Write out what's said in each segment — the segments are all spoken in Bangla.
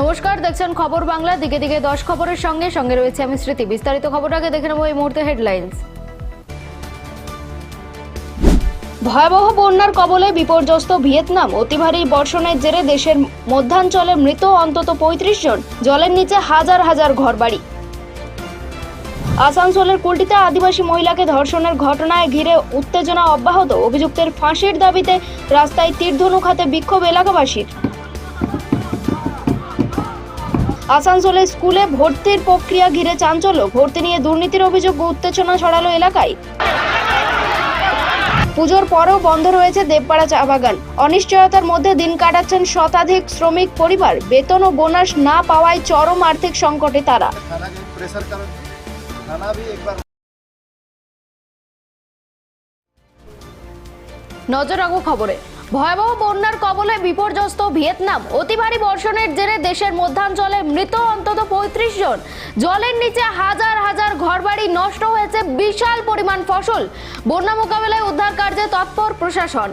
নমস্কার, দেখছেন খবর বাংলা। দিকে দিকে দশ খবরের সঙ্গে সঙ্গে রয়েছে আমি স্মৃতি। বিস্তারিত খবরটাকে দেখে নেব এই মুহূর্তে হেডলাইন্স। ভয়াবহ বন্যার কবলে বিপর্যস্ত ভিয়েতনাম। অতি ভারী বর্ষণের জেরে দেশের মধ্যাঞ্চলে মৃত অন্তত পঁয়ত্রিশ জন। জলের নিচে হাজার হাজার ঘরবাড়ি। আসানসোলের কুলটিতে আদিবাসী মহিলাকে ধর্ষণের ঘটনায় ঘিরে উত্তেজনা অব্যাহত। অভিযুক্তের ফাঁসির দাবিতে রাস্তায় তীরধনুক হাতে বিক্ষোভ এলাকাবাসীর। আসানসোলে স্কুলে ভর্তির প্রক্রিয়া ঘিরে চাঞ্চল্য। ভর্তি নিয়ে দুর্নীতির অভিযোগ উত্তেজনা ছড়ালো এলাকায়। পুজোর পরও বন্ধ রয়েছে দেবপাড়া চা বাগান। অনিশ্চয়তার মধ্যে দিন কাটাচ্ছেন শতাধিক শ্রমিক পরিবার। বেতন ও বোনাস না পাওয়ায় চরম আর্থিক সংকটে তারা। নজর রাখব খবরে। ভয়াবহ বন্যার কবলে বিপর্যস্ত ভিয়েতনাম। অতি ভারী বর্ষণের জেরে দেশের মধ্যাঞ্চলে মৃত অন্তত পঁয়ত্রিশ জন। জলের নিচে হাজার হাজার ঘরবাড়ি নষ্ট হয়েছে বিশাল পরিমাণ ফসল। বন্যা মোকাবেলায় উদ্ধার কার্যে তৎপর প্রশাসন।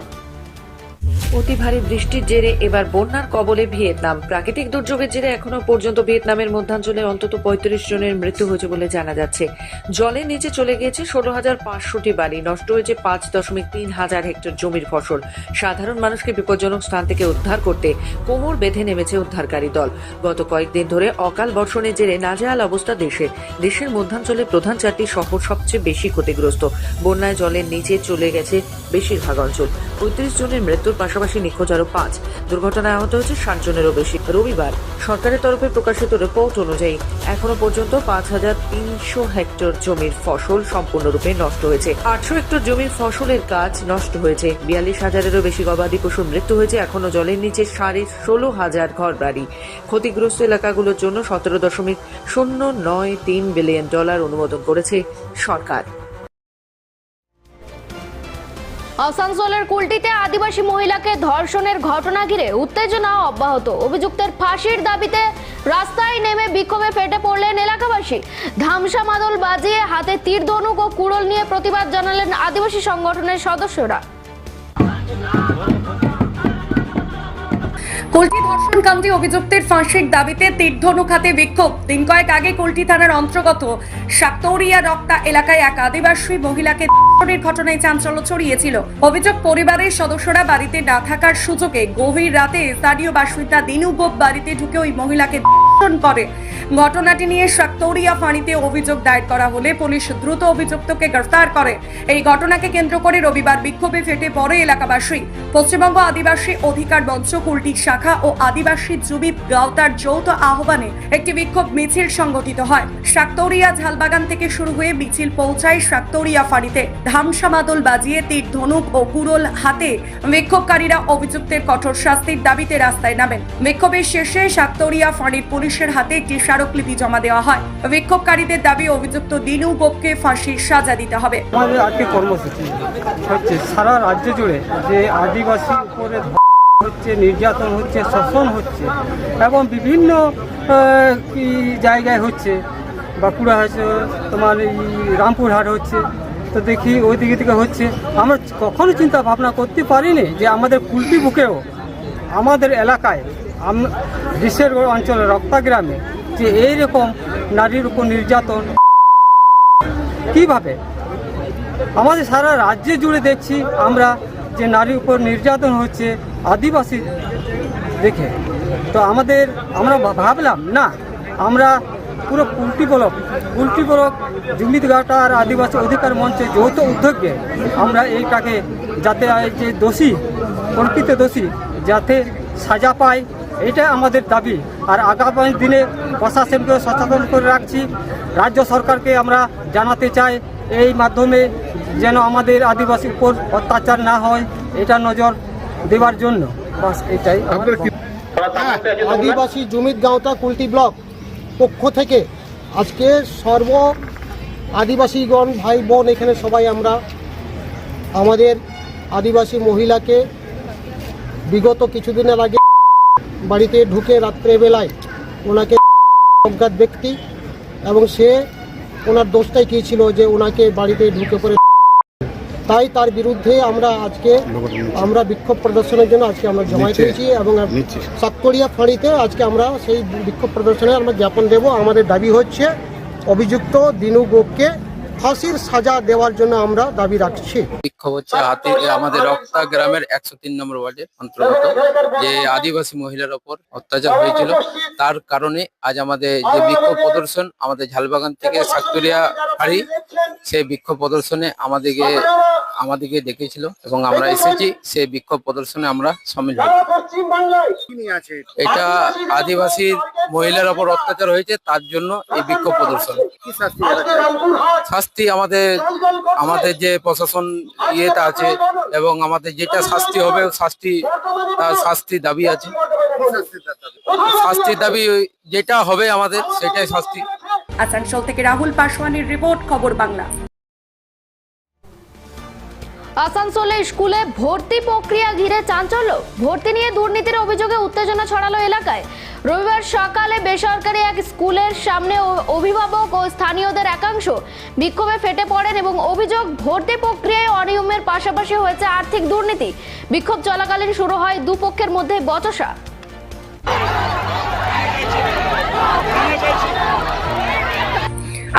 অতি ভারী বৃষ্টির জেরে এবার বন্যার কবলে ভিয়েতনাম। প্রাকৃতিক দুর্যোগের জেরে এখনও পর্যন্ত ভিয়েতনামের মধ্যাঞ্চলে অন্তত পঁয়ত্রিশ জনের মৃত্যু হয়েছে বলে জানা যাচ্ছে। জলের নিচে চলে গিয়েছে ষোলো হাজার পাঁচশোটি বাড়ি নষ্ট হয়েছে পাঁচ দশমিক তিন হাজার হেক্টর জমির ফসল। সাধারণ মানুষকে বিপজ্জনক স্থান থেকে উদ্ধার করতে কোমর বেঁধে নেমেছে উদ্ধারকারী দল। গত কয়েকদিন ধরে অকাল বর্ষণের জেরে নাজেহাল অবস্থা দেশে দেশের মধ্যাঞ্চলে প্রধান চারটি শহর সবচেয়ে বেশি ক্ষতিগ্রস্ত। বন্যায় জলের নিচে চলে গেছে বেশিরভাগ অঞ্চল। পঁয়ত্রিশ জনের মৃত্যুর পাশাপাশি নিখোঁজ আরও পাঁচ। দুর্ঘটনায় আহত হয়েছে ষাট জনেরও বেশি। রবিবার সরকারের তরফে প্রকাশিত রিপোর্ট অনুযায়ী এখনও পর্যন্ত পাঁচ হাজার তিনশো হেক্টর জমির ফসল সম্পূর্ণরূপে নষ্ট হয়েছে। আটশো হেক্টর জমির ফসলের কাজ নষ্ট হয়েছে। বিয়াল্লিশ হাজারেরও বেশি গবাদি পশুর মৃত্যু হয়েছে। এখনও জলের নিচে সাড়ে ষোলো হাজার ঘর বাড়ি ক্ষতিগ্রস্ত এলাকাগুলোর জন্য সতেরো দশমিক শূন্য নয় তিন বিলিয়ন ডলার অনুমোদন করেছে সরকার। আসানসোলের কুলটিতে আদিবাসী মহিলাকে ধর্ষণের ঘটনা ঘিরে উত্তেজনা অব্যাহত। অভিযুক্তের ফাঁসির দাবিতে রাস্তায় নেমে বিক্ষোভে ফেটে পড়লেন এলাকাবাসী। ধামসা মাদল বাজিয়ে হাতে তীর ধনুক ও কুড়ল নিয়ে প্রতিবাদ জানালেন আদিবাসী সংগঠনের সদস্যরা। কুলটি ধর্ষণকাণ্ডে অভিযুক্তের ফাঁসির দাবিতে তীর্ধনুক হাতে বিক্ষোভ। দিন কয়েক আগে কুলটি থানার অন্তর্গত সাক্তরিয়া রক্তা এলাকায় এক আদিবাসী মহিলাকে ধর্ষণের ঘটনায় চাঞ্চল্য ছড়িয়েছিল। অভিযোগ, পরিবারের সদস্যরা বাড়িতে না থাকার সুযোগে গভীর রাতে স্থানীয় বাসিন্দা দিনুবব বাড়িতে ঢুকে ওই মহিলাকে করে। ঘটনাটি নিয়ে সাক্তৌরিয়া ফাঁড়িতে অভিযোগ দায়ের করা হলে পুলিশ দ্রুত অভিযুক্তকে গ্রেফতার করে। এই ঘটনাকে কেন্দ্র করে রবিবার বিক্ষোভে ফেটে পড়ে এলাকাবাসী। পশ্চিমবঙ্গ আদিবাসী অধিকার মঞ্চ, কুলটি শাখা ও আদিবাসী জুবিব গাওতার যৌথ আহ্বানে একটি বিক্ষোভ মিছিল সংগঠিত হয়। শাক্তৌরিয়া ঝালবাগান থেকে শুরু হয়ে মিছিল পৌঁছায় শাক্তৌরিয়া ফাঁড়িতে। ধামসা মাদল বাজিয়ে তীর, ধনুক ও কুড়োল হাতে বিক্ষোভকারীরা অভিযুক্তের কঠোর শাস্তির দাবিতে রাস্তায় নামেন। বিক্ষোভের শেষে শাক্তৌরিয়া ফাঁড়ির পুলিশের হাতে একটি স্মারকলিপি জমা দেওয়া হয়। বিক্ষোভকারীদের দাবি, অভিযুক্ত দিনু বোপকে ফাঁসির সাজা দিতে হবে। আমাদের আজকে কর্মসূচি হচ্ছে সারা রাজ্য জুড়ে যে আদিবাসী উপরে হচ্ছে, নির্যাতন হচ্ছে, শোষণ হচ্ছে এবং বিভিন্ন জায়গায় হচ্ছে, বাঁকুড়া হচ্ছে, তোমার এই রামপুরহাট হচ্ছে, তো দেখি ওই দিকে থেকে হচ্ছে। আমরা কখনো চিন্তা ভাবনা করতে পারিনি যে আমাদের কুলটি বুকেও আমাদের এলাকায় বিশ্বের অঞ্চলে রক্তাগ্রামে যে এইরকম নারীর উপর নির্যাতন, কীভাবে? আমাদের সারা রাজ্যে জুড়ে দেখছি আমরা যে নারীর উপর নির্যাতন হচ্ছে আদিবাসী দেখে। তো আমাদের, আমরা ভাবলাম, না, আমরা পুরো উল্টি বলক উল্টি বলক, জুমিত ঘাটা আর আদিবাসী অধিকার মঞ্চে যৌথ উদ্যোগে আমরা এইটাকে যাতে যে দোষী, প্রকৃত দোষী, যাতে সাজা পায় এটা আমাদের দাবি। আর আগামী দিনে প্রশাসনকে সচেতন করে রাখছি। রাজ্য সরকারকে আমরা জানাতে চাই এই মাধ্যমে যেন আমাদের আদিবাসীর উপর অত্যাচার না হয় এটা নজর দেওয়ার জন্য। বাস এটাই আদিবাসী জমিত গাঁওতা কুলটি ব্লক পক্ষ থেকে আজকে সর্ব আদিবাসীগণ ভাই বোন এখানে সবাই আমরা আমাদের আদিবাসী মহিলাকে বিগত কিছুদিনের আগে বাড়িতে ঢুকে রাত্রেবেলায় ওনাকে অজ্ঞাত ব্যক্তি এবং সে ওনার দোষটাই কী ছিল যে ওনাকে বাড়িতে ঢুকে পড়ে তাই তার বিরুদ্ধে আমরা আজকে আমরা বিক্ষোভ প্রদর্শনের জন্য আজকে আমরা জমায়েত হয়েছি এবং সাতকড়িয়া ফাঁড়িতে আজকে আমরা সেই বিক্ষোভ প্রদর্শনে আমরা জ্ঞাপন দেব। আমাদের দাবি হচ্ছে অভিযুক্ত দিনু গোপকে ফাঁসির সাজা দেওয়ার জন্য আমরা দাবি রাখছি। বিক্ষোভ হচ্ছে হাতি আমাদের রক্তা গ্রামের একশো তিন নম্বর ওয়ার্ডের অন্তর্গত যে আদিবাসী মহিলার ওপর অত্যাচার হয়েছিল। তার কারণে আজ আমাদের যে বিক্ষোভ প্রদর্শন আমাদের ঝালবাগান থেকে সাকতুরিয়া ফাঁড়ি সেই বিক্ষোভ প্রদর্শনে আমাদেরকে আমাদেরকে ডেকেছিল এবং আমরা এসেছি সেই বিক্ষোভ প্রদর্শনে আমরা সামিল হই এটা আদিবাসীর মহিলার ওপর অত্যাচার হয়েছে তার জন্য এই বিক্ষোভ প্রদর্শন। শাস্তি আমাদের আমাদের যে প্রশাসন ইয়েটা আছে এবং আমাদের যেটা শাস্তি হবে, শাস্তি, তার শাস্তি দাবি আছে। শাস্তির দাবি যেটা হবে আমাদের, সেটাই শাস্তি। আসানসোল থেকে রাহুল পাসওয়ানের রিপোর্ট, খবর বাংলা। আসানসোলে স্কুলে ভর্তি প্রক্রিয়া ঘিরে চাঞ্চল্য। ভর্তি নিয়ে দুর্নীতির অভিযোগে উত্তেজনা ছড়ালো এলাকায়। রবিবার সকালে বেসরকারি এক স্কুলের সামনে অভিভাবক ও স্থানীয়দের একাংশ বিক্ষোভে ফেটে পড়েন এবং অভিযোগ, ভর্তি প্রক্রিয়ায় অনিয়মের পাশাপাশি হয়েছে আর্থিক দুর্নীতি। বিক্ষোভ চলাকালীন শুরু হয় দুপক্ষের মধ্যে বচসা।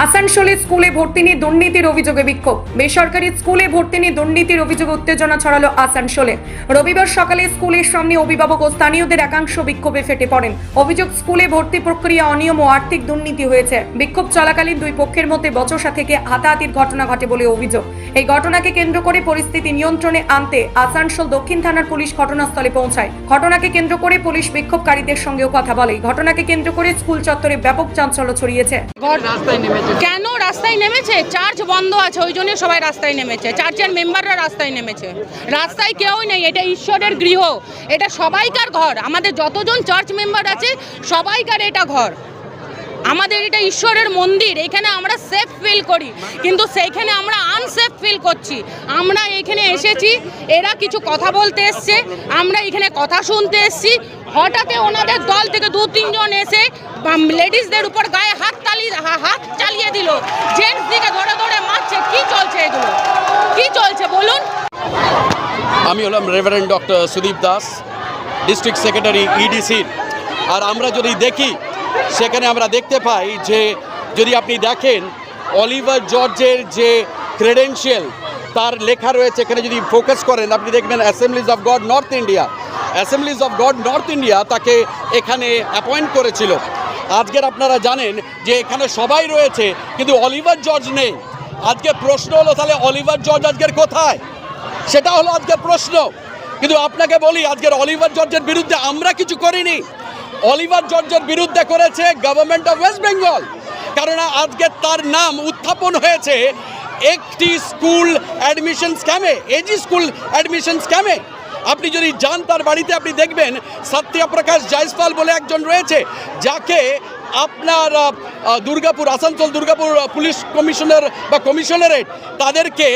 আসানসোলে স্কুলে ভর্তি নিয়ে দুর্নীতির অভিযোগে বিক্ষোভ। বেসরকারি স্কুলে ভর্তি নিয়ে দুর্নীতির অভিযোগে উত্তেজনা ছড়ালো আসানসোলে। রবিবার সকালে স্কুলের সামনে অভিভাবক ও স্থানীয়দের একাংশ বিক্ষোভে ফেটে পড়েন। অভিযোগ, স্কুলে ভর্তি প্রক্রিয়া অনিয়ম ও আর্থিক দুর্নীতি হয়েছে। বিক্ষোভ চলাকালীন দুই পক্ষের মধ্যে বচসা থেকে হাতাহাতির ঘটনা ঘটে বলে অভিযোগ। এই ঘটনাকে কেন্দ্র করে পরিস্থিতি নিয়ন্ত্রণে আনতে আসানসোল দক্ষিণ থানার পুলিশ ঘটনাস্থলে পৌঁছায়। ঘটনাকে কেন্দ্র করে পুলিশ বিক্ষোভকারীদের সঙ্গেও কথা বলে। ঘটনাকে কেন্দ্র করে স্কুল চত্বরে ব্যাপক চাঞ্চল্য ছড়িয়েছে। কেন রাস্তায় নেমেছে? চার্চ বন্ধ আছে, ওই জন্য সবাই রাস্তায় নেমেছে। চার্চের মেম্বাররা রাস্তায় নেমেছে। রাস্তায় কেউ নেই, এটা ঈশ্বরের গৃহ। এটা সবাইকার ঘর। আমাদের যতজন চার্চ মেম্বার আছে, সবাইকার এটা ঘর। আমাদের এটা ঈশ্বরের মন্দির, এখানে আমরা সেফ ফিল করি। কিন্তু সেইখানে আমরা আনসেফ ফিল করছি। আমরা এখানে এসেছি, এরা কিছু কথা বলতে এসছে, আমরা এখানে কথা শুনতে এসছি। হঠাৎ ওনাদের দল থেকে দু তিনজন এসে লেডিসদের উপর গায়ে হাত তালি হাত চালিয়ে দিল। জেন্টস দিকে ধরে ধরে মারছে, কি চলছে এগুলো? কি চলছে বলুন? আমি হলাম reverend doctor Sudip Das district secretary ইডিসির আর আমরা যদি দেখি সেখানে আমরা দেখতে পাই যে, যদি আপনি দেখেন, অলিভার জর্জের যে ক্রেডেনশিয়াল তার লেখা রয়েছে, এখানে যদি ফোকাস করেন, আপনি দেখবেন assemblies of God North India assemblies of God North India তাকে এখানে অ্যাপয়েন্ট করেছিল। আজকের আপনারা জানেন যে, এখানে সবাই রয়েছে, কিন্তু অলিভার জর্জ নেই। আজকে প্রশ্ন হলো, তাহলে অলিভার জর্জ আজকের কোথায়? সেটা হলো আজকের প্রশ্ন। কিন্তু আপনাকে বলি, আজকের অলিভার জর্জের বিরুদ্ধে আমরা কিছু করিনি। অলিভার জর্জের বিরুদ্ধে করেছে গভর্নমেন্ট অফ ওয়েস্ট বেঙ্গল কারণ আজকে তার নাম উত্থাপন হয়েছে একটি স্কুল অ্যাডমিশন স্ক্যামে, এজি স্কুল অ্যাডমিশন স্ক্যামে। আপনি যদি যান তার বাড়িতে, আপনি দেখবেন সত্যপ্রকাশ জয়সপাল বলে একজন রয়েছে, যাকে আপনার দুর্গাপুর, আসানসোল দুর্গাপুর পুলিশ কমিশনার বা কমিশনারেট তাদেরকে,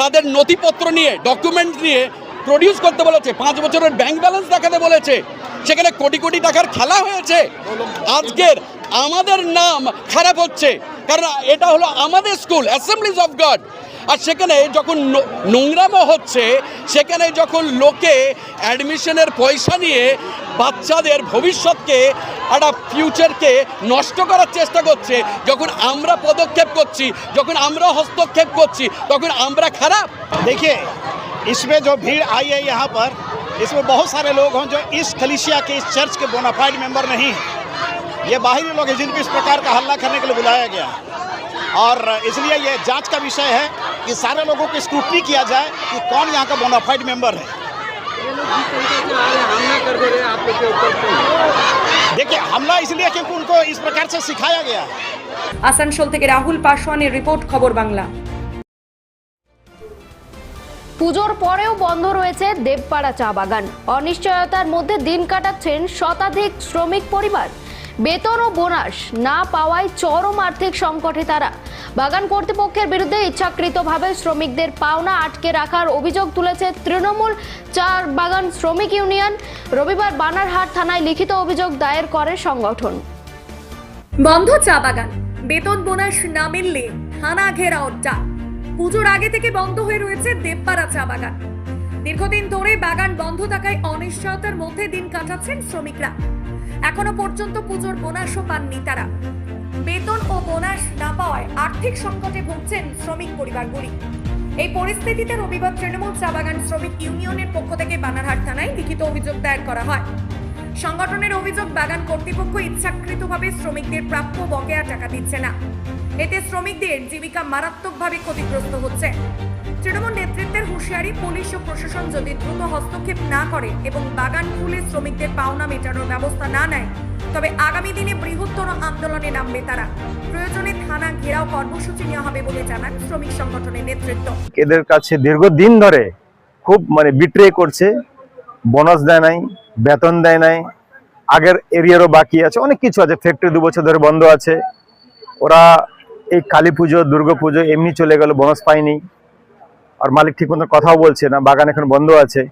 তাদের নথিপত্র নিয়ে ডকুমেন্ট নিয়ে প্রডিউস করতে বলেছে। পাঁচ বছরের ব্যাংক ব্যালেন্স দেখাতে বলেছে। সেখানে কোটি কোটি টাকার খেলা হয়েছে। আজকের আমাদের নাম খারাপ হচ্ছে। কারণ এটা হলো আমাদের স্কুল অ্যাসেম্বলিজ অফ গড আর সেখানে যখন নোংরামো হচ্ছে, সেখানে যখন লোকে অ্যাডমিশনের পয়সা নিয়ে বাচ্চাদের ভবিষ্যৎকে একটা ফিউচারকে নষ্ট করার চেষ্টা করছে, যখন আমরা পদক্ষেপ করছি, যখন আমরা হস্তক্ষেপ করছি, তখন আমরা খারাপ। দেখে इसमें जो भीड़ आई है यहाँ पर इसमें बहुत सारे लोग हैं जो इस कलिसिया के इस चर्च के बोनाफाइड मेंबर नहीं हैं ये बाहरी लोग हैं जिनको इस प्रकार का हल्ला करने के लिए बुलाया गया है और इसलिए ये जांच का विषय है कि सारे लोगों की स्क्रूटनी किया जाए कि कौन यहाँ का बोनाफाइड मेंबर है देखिए हमला इसलिए क्योंकि उनको इस प्रकार से सिखाया गया है আসানসোল থেকে রাহুল পাসওয়ানের রিপোর্ট খবর বাংলা পুজোর পরেও বন্ধ রয়েছে দেবপাড়া চা বাগান। অনিশ্চয়তার মধ্যে দিন কাটাচ্ছেন শতাধিক শ্রমিক পরিবার। বেতন ও বোনাস না পাওয়ায় চরম আর্থিক সংকটে তারা। বাগান কর্তৃপক্ষের বিরুদ্ধে ইচ্ছাকৃতভাবে শ্রমিকদের পাওনা আটকে রাখার অভিযোগ তুলেছে তৃণমূল চা বাগান শ্রমিক ইউনিয়ন। রবিবার বানারহাট থানায় লিখিত অভিযোগ দায়ের করে সংগঠন। বন্ধ চা বাগান। বেতন বোনাস না মিললে থানা ঘেরাও ডাক পুজোর আগে থেকে বন্ধ হয়ে রয়েছে দেবপাড়া চা বাগান। দীর্ঘদিন ধরে বাগান বন্ধ থাকায় অনিশ্চয়তার মধ্যে দিন কাটাচ্ছেন শ্রমিকরা। এখনও পর্যন্ত পুজোর বোনাসও পাননি তারা। বেতন ও বোনাস না পাওয়ায় আর্থিক সংকটে ভুগছেন শ্রমিক পরিবারগুলি। এই পরিস্থিতিতে রবিবার তৃণমূল চা বাগান শ্রমিক ইউনিয়নের পক্ষ থেকে বানারহাট থানায় লিখিত অভিযোগ দায়ের করা হয়। সংগঠনের অভিযোগ বাগান কর্তৃপক্ষ ইচ্ছাকৃতভাবে শ্রমিকদের প্রাপ্য বকেয়া টাকা দিচ্ছে না। এতে শ্রমিকদের জীবিকা মারাত্মকভাবে ক্ষতিগ্রস্ত হচ্ছে। তৃণমূল নেতৃত্বের হুঁশিয়ারি পুলিশ ও প্রশাসন যদি দ্রুত হস্তক্ষেপ না করে এবং বাগান খুলে শ্রমিকদের পাওনা মেটানোর ব্যবস্থা না নেয়, তবে আগামী দিনে বৃহত্তর আন্দোলনে নামবে তারা। প্রয়োজনে থানা ঘেরাও কর্মসূচি নেওয়া হবে বলে জানান শ্রমিক সংগঠনের নেতৃত্ব। এদের কাছে দীর্ঘদিন ধরে খুব মানে বিট্রে করছে বোনাস দেয় নাই, বেতন দেয় নাই, আগের এরিয়ারও বাকি আছে, অনেক কিছু আছে ফ্যাক্টরি দু বছর ধরে বন্ধ আছে। ওরা এই কালী পুজো, দুর্গা পুজো এমনি চলে গেল বোনাস পায়নি আর মালিক ঠিক মতো কথাও বলছে না, বাগান এখন বন্ধ আছে।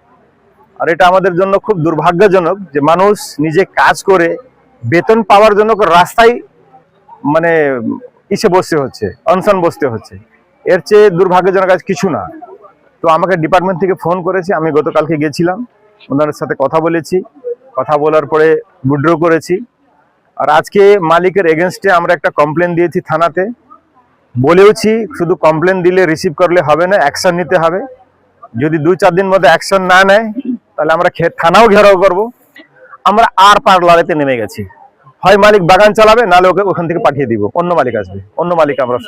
আর এটা আমাদের জন্য খুব দুর্ভাগ্যজনক যে মানুষ নিজে কাজ করে, বেতন পাওয়ার জন্য রাস্তায় মানে ইসে বসতে হচ্ছে, অনশন বসতে হচ্ছে। এর চেয়ে দুর্ভাগ্যজনক আজ কিছু না। তো আমাকে ডিপার্টমেন্ট থেকে ফোন করেছে, আমি গতকালকে গেছিলাম, ওনাদের সাথে কথা বলেছি। কথা বলার পরে উইড্র করেছি। আর আজকে মালিকের এগেনস্টে আমরা একটা কমপ্লেন দিয়েছি থানাতে। বলেওছি, শুধু কমপ্লেন দিলে রিসিভ করলে হবে না অ্যাকশন নিতে হবে। যদি দু চার দিন মধ্যে অ্যাকশন না নেয়, তাহলে আমরা থানাও ঘেরাও করব। আমরা আর পার লড়াইতে নেমে গেছি। হয় মালিক বাগান চালাবে, নাহলে ওকে ওখান থেকে পাঠিয়ে দিব। অন্য মালিক আসবে। অন্য মালিক আমরা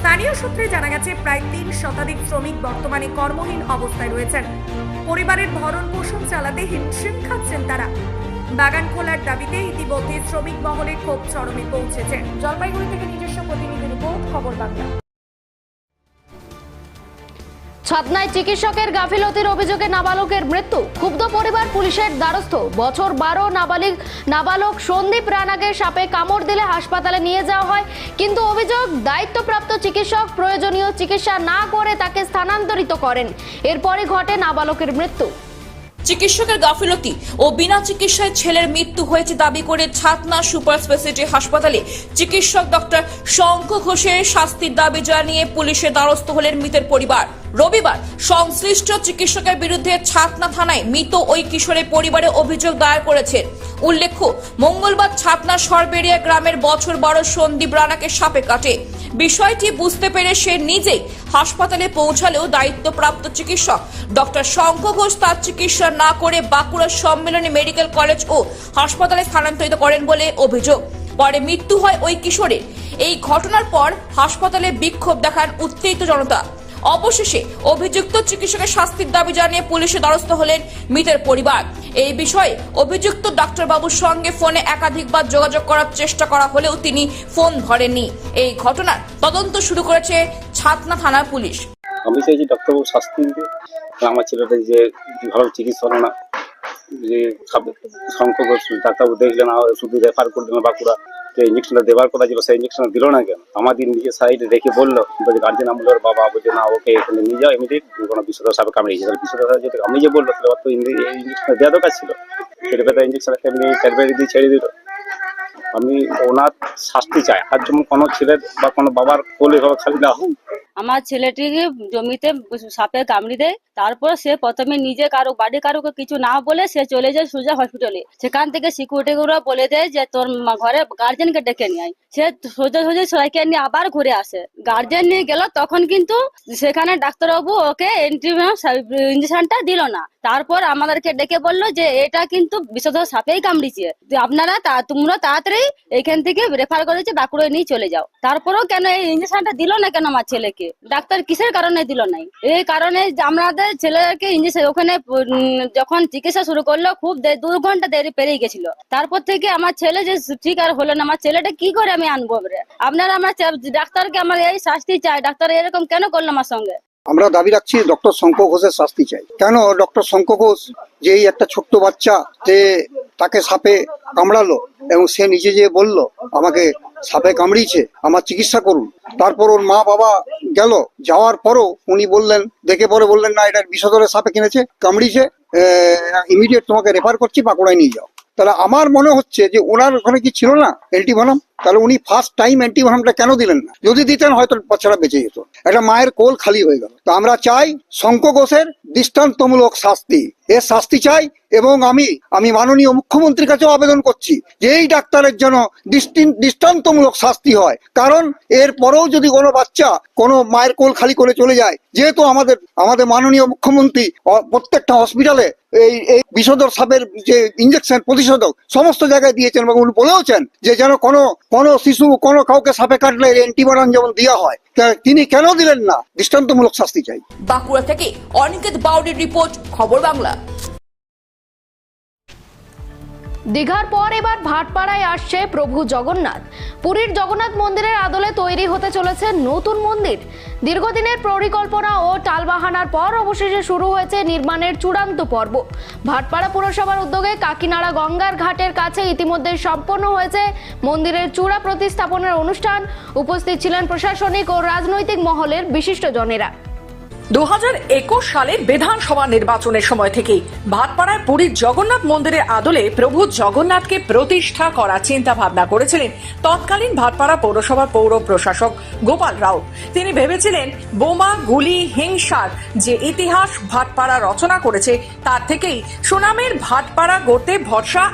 স্থানীয় সূত্রে জানা গেছে, প্রায় তিন শতাধিক শ্রমিক বর্তমানে কর্মহীন অবস্থায় রয়েছেন। পরিবারের ভরণ পোষণ চালাতে হিমশিম খাচ্ছেন তারা। বাগান খোলার দাবিতে ইতিমধ্যে শ্রমিক মহলের ক্ষোভ চরমে পৌঁছেছে। জলপাইগুড়ি থেকে নিজস্ব প্রতিনিধি রিপোর্ট, খবর বাংলা। ছাতনায় চিকিৎসকের গাফিলতির অভিযোগে নাবালকের মৃত্যু। ক্ষুব্ধ পরিবার পুলিশের দ্বারস্থ। বছর বারো নাবালিক নাবালক সন্দীপ রানাকে সাপে কামড় দিলে হাসপাতালে নিয়ে যাওয়া হয়। কিন্তু অভিযোগ, দায়িত্বপ্রাপ্ত চিকিৎসক প্রয়োজনীয় চিকিৎসা না করে তাকে স্থানান্তরিত করেন। এরপরই ঘটে নাবালকের মৃত্যু। চিকিৎসকের গাফিলতি ও বিনা চিকিৎসায় ছেলের মৃত্যু হয়েছে দাবি করে ছাতনা সুপার স্পেশালিটি হাসপাতালে চিকিৎসক ডক্টর শঙ্খ ঘোষের শাস্তির দাবি জানিয়ে পুলিশের দ্বারস্থ হলেন মৃতের পরিবার। রবিবার সংশ্লিষ্ট চিকিৎসকের বিরুদ্ধে ছাতনা থানায় মৃত ওই কিশোরের পরিবারে অভিযোগ দায়ের করেছেন। উল্লেখ্য, মঙ্গলবার ছাতনা সরবেরিয়া গ্রামের বছর বারো সন্দীপ রানাকে সাপে কাটে। বিষয়টি বুঝতে পেরে সে নিজেই হাসপাতালে পৌঁছালেও দায়িত্বপ্রাপ্ত চিকিৎসক ডক্টর শঙ্খ ঘোষ তার চিকিৎসা না করে বাঁকুড়া সম্মেলনী মেডিকেল কলেজ ও হাসপাতালে স্থানান্তরিত করেন বলে অভিযোগ। পরে মৃত্যু হয় ওই কিশোরের। এই ঘটনার পর হাসপাতালে বিক্ষোভ দেখান উত্তেজিত জনতা। অবশেষে অভিযুক্ত চিকিৎসকের শাস্তির দাবি জানিয়ে পুলিশের দ্বারস্থ হলেন মৃতের পরিবার। এই বিষয়ে অভিযুক্ত ডাক্তারবাবুর সঙ্গে ফোনে একাধিকবার যোগাযোগ করার চেষ্টা করা হলেও তিনি ফোন ধরেননি। এই ঘটনার তদন্ত শুরু করেছে ছাতনা থানার পুলিশ। আমি চাইছি ডাক্তারবাবু শাস্তি দিতে। আমার ছেলেটা যে ভালো চিকিৎসা হলো না, যে সংখ্যক ডাক্তারবাবু দেখলেন শুধু রেফার করে দিলেন বাঁকুড়া। যে ইঞ্জেকশনটা দেওয়ার কথা ছিল, সেই ইঞ্জেকশনটা দিল না কেন? আমাদের নিজের সাইডে রেখে বলল, বলছে, গার্জেন আমলের বাবা বলছে, না, ওকে এখানে নিয়ে যাও এমনি কোনো বিশ্বদর সাপে কামড়িয়েছে তাহলে বিশ্বদর সাহেব আমি যে বলল, তাহলে তো ইঞ্জেকশনটা দেওয়া দরকার ছিল। সেটা কথা ইঞ্জেকশন এমনি ক্যাডবেরি দিয়ে ছেড়ে দিল। আমি ওনার শাস্তি চাই। আর যেমন কোনো ছেলের বা কোনো বাবার কোলে এভাবে খালি না হোক আমার ছেলেটিকে জমিতে সাপে কামড়ি দেয়, তারপর সে প্রথমে নিজে কারও বাড়ি কারোকে কিছু না বলে সে চলে যায় সুজা হসপিটালে সেখান থেকে সিকিউরিটি গুলো বলে দেয় যে, তোর ঘরে গার্জেনকে ডেকে নিয়ে সে সোজা সোজা সবাইকে নিয়ে আবার ঘুরে আসে। গার্জেন নিয়ে গেল, তখন কিন্তু সেখানে ডাক্তারবাবু ওকে এন্ট্রি ইঞ্জেকশনটা দিল না। তারপর আমাদেরকে ডেকে বলল যে, এটা কিন্তু বিষধর সাপেই কামড়িছে। আপনারা তোমরা তাড়াতাড়ি এখান থেকে রেফার করেছে বাঁকুড়ায় নিয়ে চলে যাও। তারপরেও কেন এই ইঞ্জেকশনটা দিল না কেন আমার ছেলেকে? ডাক্তার কিসের কারণে দিল নাই? এই কারণে আমাদের ছেলেকে ইঞ্জেকশন ওখানে যখন চিকিৎসা শুরু করল, খুব দু ঘণ্টা দেরি পেরিয়ে গেছিল। তারপর থেকে আমার ছেলে যে ঠিক আর হলো না, আমার ছেলেটা কি করে আমি আনব? আপনারা আমার ডাক্তার ডাক্তারকে আমার এই শাস্তি চাই, ডাক্তার এরকম কেন করল আমার সঙ্গে? আমরা দাবি রাখছি ডক্টর শঙ্কর ঘোষের শাস্তি চাই। কেন ডক্টর শঙ্কর ঘোষ যে এই একটা ছোট্ট বাচ্চা যে তাকে সাপে কামড়ালো এবং সে নিজে যে বলল, আমাকে সাপে কামড়িয়েছে, আমার চিকিৎসা করুন। তারপর ওর মা বাবা গেল, যাওয়ার পরও উনি বললেন, দেখে পরে বললেন, না, এটা বিষধরের সাপে কিনেছে, কামড়িয়েছে ইমিডিয়েট তোমাকে রেফার করছি বাঁকুড়ায় নিয়ে যাও। তাহলে আমার মনে হচ্ছে যে ওনার ওখানে কি ছিল না, এলটি বনাম? তাহলে উনি ফার্স্ট টাইম অ্যান্টিবায়োটিকটা কেন দিলেন না? যদি দিতেন, হয়তো বাচ্চারা বেঁচে যেত। একটা মায়ের কোল খালি হয়ে গেল। তো আমরা চাই শঙ্ক ঘোষের দৃষ্টান্তমূলক শাস্তি। এর শাস্তি চাই এবং আমি আমি মাননীয় মুখ্যমন্ত্রীর কাছেও আবেদন করছি যে এই ডাক্তারের জন্য দৃষ্টান্তমূলক শাস্তি হয়। কারণ এর পরেও যদি কোনো বাচ্চা কোনো মায়ের কোল খালি করে চলে যায়, যেহেতু আমাদের আমাদের মাননীয় মুখ্যমন্ত্রী প্রত্যেকটা হসপিটালে এই এই বিষধর সাপের যে ইঞ্জেকশন প্রতিষেধক সমস্ত জায়গায় দিয়েছেন এবং উনি বলেওছেন যে যেন কোনো কোনো শিশু, কোনো কাউকে সাপে কাটলে অ্যান্টিবায়োটিক যেমন দেওয়া হয় তিনি কেন দিলেন না? দৃষ্টান্তমূলক শাস্তি চাই। বাঁকুড়া থেকে অনিকেত বাউডির রিপোর্ট, খবর বাংলা। দীঘার পর এবার ভাটপাড়ায় আসছে প্রভু জগন্নাথ। পুরীর জগন্নাথ মন্দিরের আদলে তৈরি হতে চলেছে নতুন মন্দির। দীর্ঘদিনের পরিকল্পনা ও টালবাহানার পর অবশেষে শুরু হয়েছে নির্মাণের চূড়ান্ত পর্ব। ভাটপাড়া পুরসভার উদ্যোগে কাকিনাড়া গঙ্গার ঘাটের কাছে ইতিমধ্যে সম্পন্ন হয়েছে মন্দিরের চূড়া প্রতিস্থাপনের অনুষ্ঠান। উপস্থিত ছিলেন প্রশাসনিক ও রাজনৈতিক মহলের বিশিষ্টজনেরা। দু সালের বিধানসভা নির্বাচনের সময় থেকেই ভাটপাড়ায় পুরীর জগন্নাথ মন্দিরের আদলে প্রভু জগন্নাথকে প্রতিষ্ঠা করার চিন্তা ভাবনা করেছিলেন তৎকালীন ভাটপাড়া পৌরসভার পৌর প্রশাসক গোপাল রাও। তিনি ভেবেছিলেন বোমা, গুলি, হিংসার যে ইতিহাস ভাটপাড়া রচনা করেছে, তার থেকেই সুনামের ভাটপাড়া গড়তে ভরসা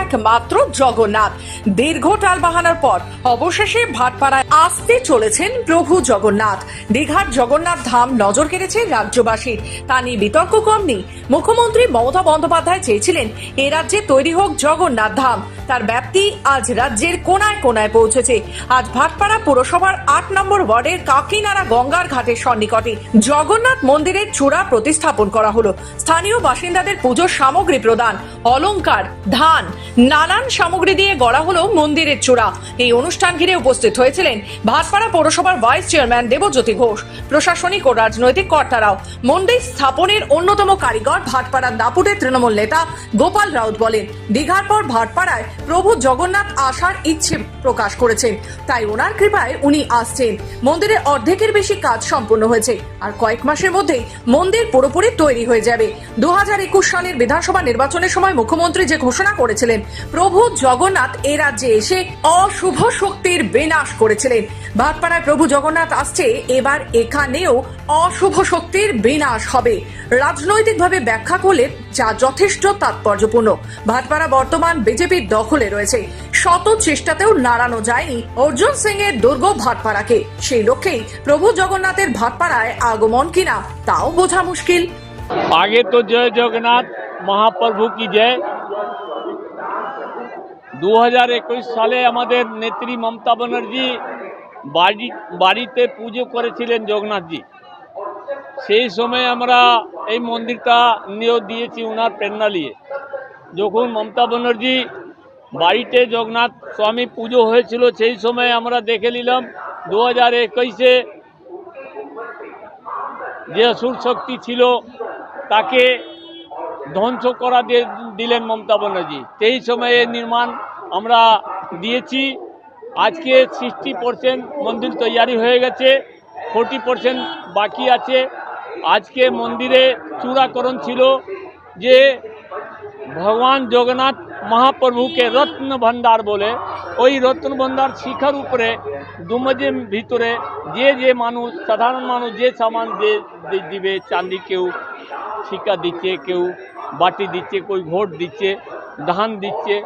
একমাত্র জগন্নাথ। দীর্ঘ টালবাহানার পর অবশেষে ভাটপাড়ায় আসতে চলেছেন প্রভু জগন্নাথ। দীঘার জগন্নাথ ধাম নজর কেড়েছে রাজ্যবাসীর। তা নিয়ে বিতর্ক কম নেই। মুখ্যমন্ত্রী মমতা বন্দ্যোপাধ্যায় চেয়েছিলেন এ রাজ্যে তৈরি হোক জগন্নাথ ধাম। তার ব্যাপ্তি আজ রাজ্যের কোনায় কোনায় পৌঁছেছে। আজ ভাটপাড়া পুরসভার আট নম্বর ওয়ার্ডের কাকিনাড়া গঙ্গার ঘাটের সন্নিকটে জগন্নাথ মন্দিরের চূড়া প্রতিস্থাপন করা হলো। স্থানীয় বাসিন্দাদের পুজোর সামগ্রী প্রদান, অলংকার, ধান, নানান সামগ্রী দিয়ে গড়া হলো মন্দিরের চূড়া। এই অনুষ্ঠান ঘিরে উপস্থিত হয়েছিলেন ভাটপাড়া পৌরসভার ভাইস চেয়ারম্যান দেবজ্যোতি ঘোষ, প্রশাসনিক ও রাজনৈতিক কর্তারাও। মন্দির স্থাপনের অন্যতম কারিগর ভাটপাড়ার দাপুটের তৃণমূল নেতা গোপাল রাউত বলেন, দীঘার পর ভাটপাড়ায় প্রভু জগন্নাথ আসার ইচ্ছে প্রকাশ করেছেন তাই ওনার কৃপায় উনি আসছেন। মন্দিরের অর্ধেকের বেশি কাজ সম্পূর্ণ হয়েছে। আর কয়েক মাসের মধ্যেই মন্দির পুরোপুরি তৈরি হয়ে যাবে। দু হাজার একুশ সালের বিধানসভা নির্বাচনের সময় মুখ্যমন্ত্রী যে ঘোষণা করেছিলেন, প্রভু জগন্নাথ এ রাজ্যে এসে অশুভ শক্তির বিনাশ করেছিলেন। ভাটপাড়ায় প্রভু জগন্নাথ আসছে, এবার এখানেও অশুভ শক্তির বিনাশ হবে। রাজনৈতিকভাবে ব্যাখ্যা করলে যা যথেষ্ট তাৎপর্যপূর্ণ। ভাটপাড়া বর্তমান বিজেপির দখলে রয়েছে। শত চেষ্টাতেও নাড়ানো যায়নি অর্জুন সিং এর দুর্গ ভাটপাড়াকে। সেই লক্ষ্যেই প্রভু জগন্নাথের ভাটপাড়ায় আগমন কিনা তাও বোঝা মুশকিল। আগে তো জয় জগন্নাথ, মহাপ্রভু কি জয়? দু হাজার একুশ সালে আমাদের নেত্রী মমতা ব্যানার্জি বাড়ি বাড়িতে পুজো করেছিলেন জগন্নাথজি। সেই সময় আমরা এই মন্দিরটা নিয়েও দিয়েছি ওনার প্রেরণা নিয়ে। যখন মমতা ব্যানার্জি বাড়িতে জগন্নাথ স্বামী পুজো হয়েছিল, সেই সময় আমরা দেখে নিলাম দু হাজার একুশে যে অসুর শক্তি ছিল, তাকে ধ্বংস করা দিয়ে দিলেন মমতা ব্যানার্জি। সেই সময়ে নির্মাণ আমরা দিয়েছি। আজকে সিক্সটি পারসেন্ট মন্দির তৈয়ারি হয়ে গেছে ফোর্টি পারসেন্ট বাকি আছে। আজকে মন্দিরে চূড়াকরণ ছিল যে ভগবান জগন্নাথ মহাপ্রভুকে রত্ন ভান্ডার বলে। ওই রত্ন ভান্ডার শিখার উপরে দুমজের ভিতরে যে যে মানুষ, সাধারণ মানুষ যে সামান যে দিবে, চাঁদি কেউ শিকা দিচ্ছে, কেউ বাটি দিচ্ছে, কেউ ভোট দিচ্ছে, ধান দিচ্ছে,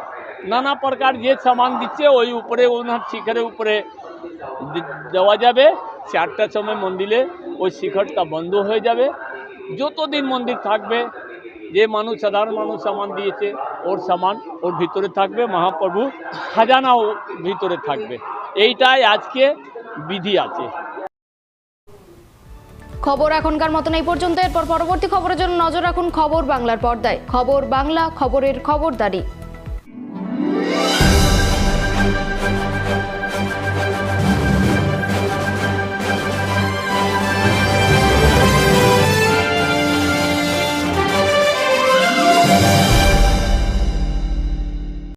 নানা প্রকার যে সামান দিচ্ছে, ওই উপরে ওনার শিখরের উপরে দেওয়া যাবে। চারটার সময় মন্দিরে ওই শিখরটা বন্ধ হয়ে যাবে। যতদিন মন্দির থাকবে, যে মানুষ, সাধারণ মানুষ সামান দিয়েছে, ওর সামান ওর ভিতরে থাকবে, মহাপ্রভু খাজানাও ভিতরে থাকবে। এইটাই আজকে বিধি আছে। খবর এখনকার মতন এই পর্যন্ত। এরপর পরবর্তী খবরের জন্য নজর রাখুন খবর বাংলার পর্দায়। খবর বাংলা, খবরের খবরদারি।